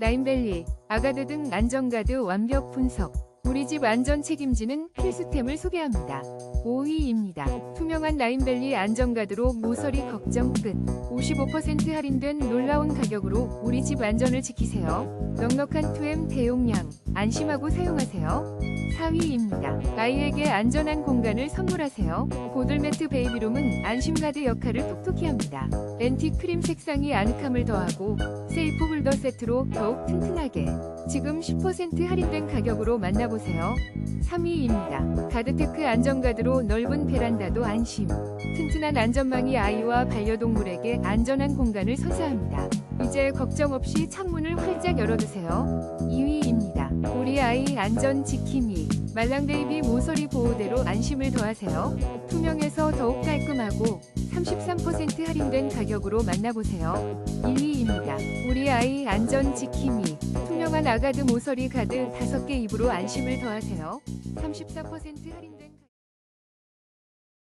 라인벨리, 아가드 등 안전가드 완벽 분석. 우리 집 안전 책임지는 필수템을 소개합니다. 5위입니다. 투명한 라인벨리 안전가드로 모서리 걱정 끝. 55% 할인된 놀라운 가격으로 우리 집 안전을 지키세요. 넉넉한 2M 대용량, 안심하고 사용하세요. 4위입니다. 아이에게 안전한 공간을 선물하세요. 보들매트 베이비룸은 안심가드 역할을 톡톡히 합니다. 앤티 크림 색상이 아늑함을 더하고 세이프 홀더 세트로 더욱 튼튼하게 지금 10% 할인된 가격으로 만나보세요. 3위입니다. 가드테크 안전가드로 넓은 베란다도 안심. 튼튼한 안전망이 아이와 반려동물에게 안전한 공간을 선사합니다. 이제 걱정 없이 창문을 활짝 열어두세요. 2위입니다. 아이 안전 지킴이. 말랑베이비 모서리 보호대로 안심을 더하세요. 투명해서 더욱 깔끔하고 33% 할인된 가격으로 만나보세요. 1위입니다. 우리 아이 안전 지킴이. 투명한 아가드 모서리 가드 5개 입으로 안심을 더하세요. 34% 할인된